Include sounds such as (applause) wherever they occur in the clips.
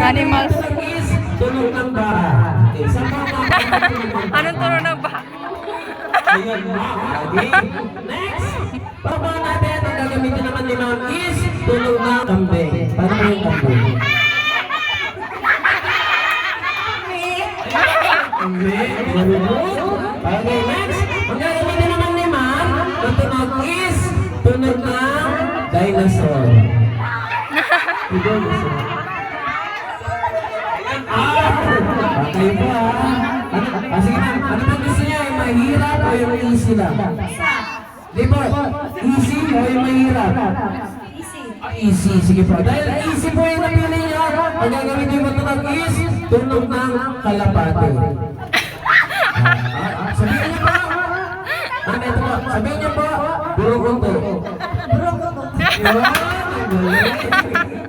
Animals. is tunog ng mga Anong tunog ng. Next, baba natin, ang gagamitin naman ni Ma'am is tunog ng kambing. Paano mo yung kambing? Okay, next, ang gagamitin naman ni Ma'am, ang tunog is tunog ng Dinosaur. Ah, okay po ah. Ano, ah, sige ma'am, ano ba gusto niya? Yung mahirap o yung easy lang? Di po, easy o yung mahirap? Ah, easy, sige po. Dahil easy po yung napili niya, ang gagawin niyo ng is, tunog ng kalapate. Ah, ah, sabihin niyo po. Ano ito po? Sabihin niyo po, burukuto. Burukuto. Yun.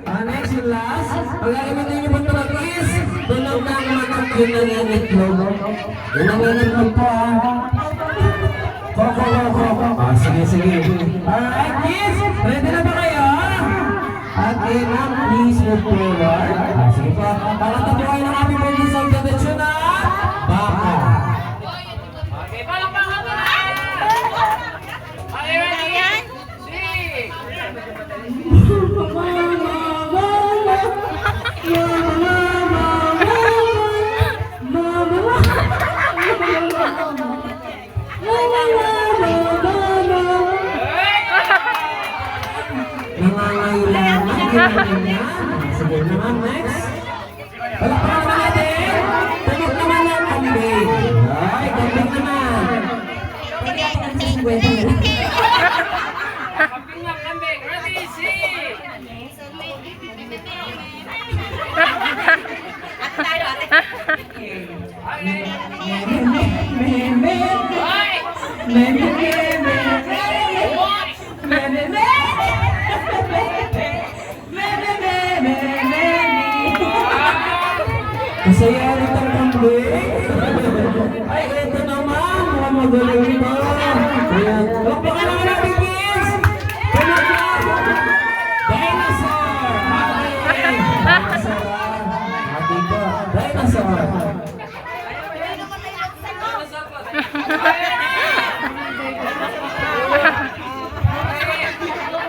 Ah, next yung last. Ang gagawin niyo ng is, yung nangingitlog. Yung nangingitlog po ah. Koko, koko, koko. Ah, sige, sige. Alright, kids, ready na ba kayo? Okay, ma'am, please move forward. Ah, sige po. Para tabuhay ng happy Nangangailangan. Sige naman, next. Palakpakan naman natin. Tunog naman ng kambing. Ay, kambing naman. Masaya rin ang kambing. Ay, ito naman. Mukhang magaling ito. Ayan. Palakpakan naman natin, kids. Tunog na. Dinosaur. Okay. Dinosaur. Okay po. Dinosaur. Wala na naman yan. Ay, iconic nila.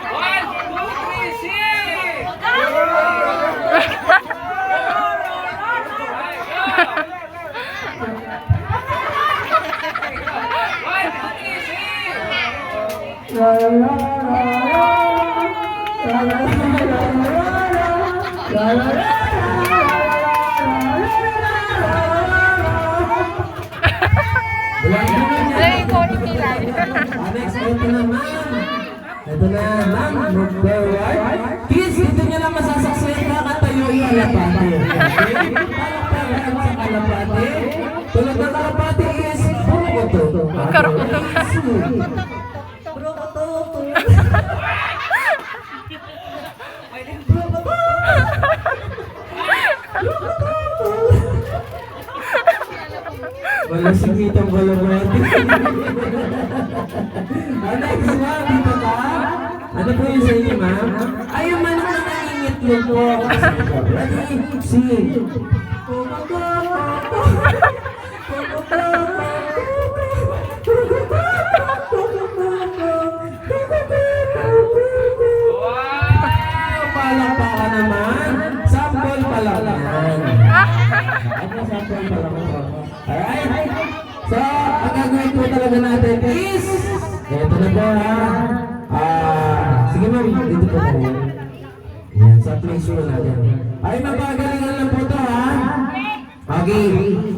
Ah, Next, ito na, ma'am. Move forward. Kids, dito nyo lang masasaksihan Wala si Kitang Balabati. (laughs) Ah, next ma'am, dito ka. Ano po yung sa inyo, ma'am? Ay, yung manok na nangingitlog po. Ready? Sing. Palakpakan ito na po ha. Ah, sige ma'am, dito po tayo. Yan, sa po natin. Ay, mapagalingan lang po to ha. Okay,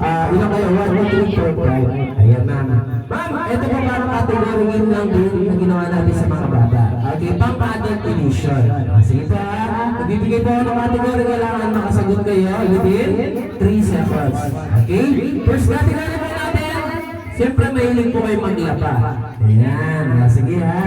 ah, ilan kayo? 1, 2, 3, 4, 5. Ayan ma'am. Ma'am, ito po parang kategoryin lang din na ginawa natin sa mga bata. Okay, pang-adult edition. Ah, sige po ha. Nagbibigay po ng category. Kailangan makasagot kayo within 3 seconds. Okay? First category po. Siyempre, mahilig po kayo maglapa. Ayan. Ah, sige ha.